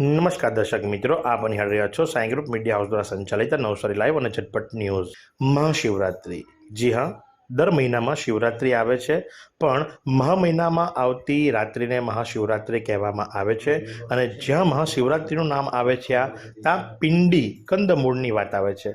નમસ્કાર દર્શક મિત્રો, આપ નિહાળ રહ્યા છો સાઈ ગ્રુપ મીડિયા હાઉસ દ્વારા સંચાલિત નવસારી લાઈવ અને ઝટપટ ન્યૂઝ. મહાશિવરાત્રિ જી હા, દર મહિનામાં શિવરાત્રિ આવે છે, પણ મહા મહિનામાં આવતી રાત્રિને મહાશિવરાત્રિ કહેવામાં આવે છે અને જ્યાં મહાશિવરાત્રિનું નામ આવે છે આ, ત્યાં પિંડી કંદમૂળની વાત આવે છે.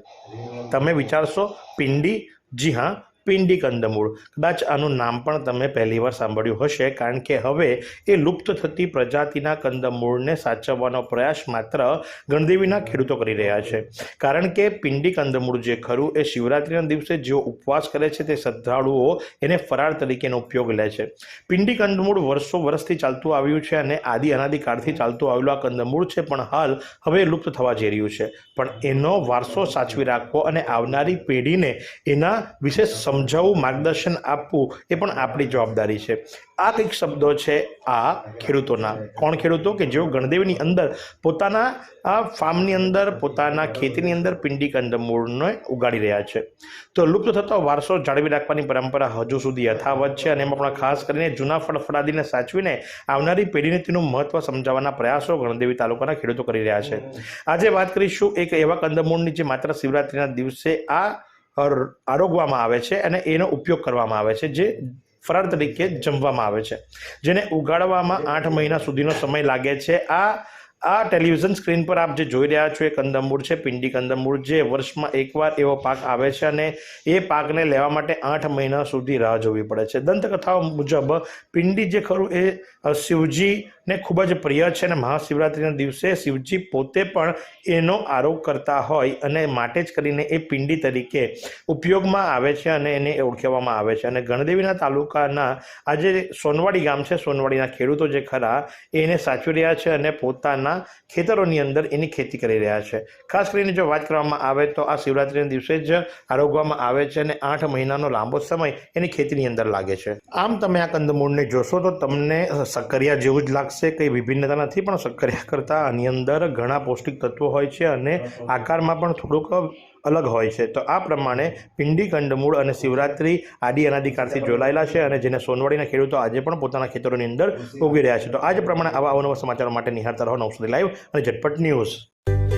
તમે વિચારશો, પિંડી? જી હા પિંડી કંદમૂળ. કદાચ આનું નામ પણ તમે પહેલી વાર સાંભળ્યું હશે, કારણ કે હવે એ લુપ્ત થતી પ્રજાતિના કંદમૂળને સાચવવાનો પ્રયાસ માત્ર ગણદેવીના ખેડૂતો કરી રહ્યા છે. કારણ કે પિંડી કંદમૂળ જે ખરું, એ શિવરાત્રિના દિવસે જેઓ ઉપવાસ કરે છે, તે શ્રદ્ધાળુઓ એને ફરાળ તરીકેનો ઉપયોગ લે છે. પિંડી કંદમૂળ વર્ષો વર્ષથી ચાલતું આવ્યું છે અને આદિ અનાદિકાળથી ચાલતું આવેલું આ કંદમૂળ છે, પણ હાલ હવે લુપ્ત થવા જઈ રહ્યું છે. પણ એનો વારસો સાચવી રાખવો અને આવનારી પેઢીને એના વિશે સમજાવવું માર્ગદર્શન આપવું, એ પણ આપણી જવાબદારી છે. આ કંઈક શબ્દો છે આ ખેડૂતોના. કોણ ખેડૂતો? કે જેઓ ગણદેવીની અંદર પોતાના, આ ફાર્મની અંદર, પોતાના ખેતીની અંદર પિંડી કંદમૂળને ઉગાડી રહ્યા છે. તો લુપ્ત થતો વારસો જાળવી રાખવાની પરંપરા હજુ સુધી યથાવત છે અને એમાં પણ ખાસ કરીને જૂના ફળફળાદીને સાચવીને આવનારી પેઢીને તેનું મહત્વ સમજાવવાના પ્રયાસો ગણદેવી તાલુકાના ખેડૂતો કરી રહ્યા છે. આજે વાત કરીશું એક એવા કંદમૂળની જે માત્ર શિવરાત્રિના દિવસે આ આરોગવામાં આવે છે અને એનો ઉપયોગ કરવામાં આવે છે જે ફરાર તરીકે જમવામાં આવે છે જેને ઉગાડવામાં આઠ મહિના સુધીનો સમય લાગે છે. આ આ ટેલિવિઝન સ્ક્રીન પર આપ જે જોઈ રહ્યા છો એ કંદમૂળ છે પિંડી કંદમૂળ જે વર્ષમાં એકવાર એવો પાક આવે છે અને એ પાકને લેવા માટે આઠ મહિના સુધી રાહ જોવી પડે છે. દંતકથાઓ મુજબ પિંડી જે ખરું એ અ, શિવજીને ખૂબ જ પ્રિય છે અને મહાશિવરાત્રિના દિવસે શિવજી પોતે પણ એનો આરોગ કરતા હોય અને માટે જ કરીને એ પિંડી તરીકે ઉપયોગમાં આવે છે અને એને ઓળખવામાં આવે છે. અને ગણદેવીના તાલુકાના આ જે સોનવાડી ગામ છે, સોનવાડીના ખેડૂતો જે ખરા એને સાચવી રહ્યા છે અને પોતાના ખેતરોની અંદર એની ખેતી કરી રહ્યા છે. ખાસ કરીને જો વાત કરવામાં આવે તો આ શિવરાત્રિના દિવસે જ આરોગવામાં આવે છે અને આઠ મહિનાનો લાંબો સમય એની ખેતીની અંદર લાગે છે. આમ તમે આ કંદમૂળને જોશો તો તમને સક્કરિયા જેવું જ લાગશે. કંઈ વિભિન્નતા નથી પણ સક્કરિયા કરતાં આની અંદર ઘણા પૌષ્ટિક તત્વો હોય છે અને આકારમાં પણ થોડુંક અલગ હોય છે. તો આ પ્રમાણે પિંડી કંડમૂળ અને શિવરાત્રિ આદિ અનાદિકાળથી જોડાયેલા છે અને જેને સોનવાડીના ખેડૂતો આજે પણ પોતાના ખેતરોની અંદર ઉગી રહ્યા છે. તો આ જ પ્રમાણે આવા અવનવા સમાચારો માટે નિહાળતા રહો. નવસુદી લાઈવ અને ઝટપટ ન્યૂઝ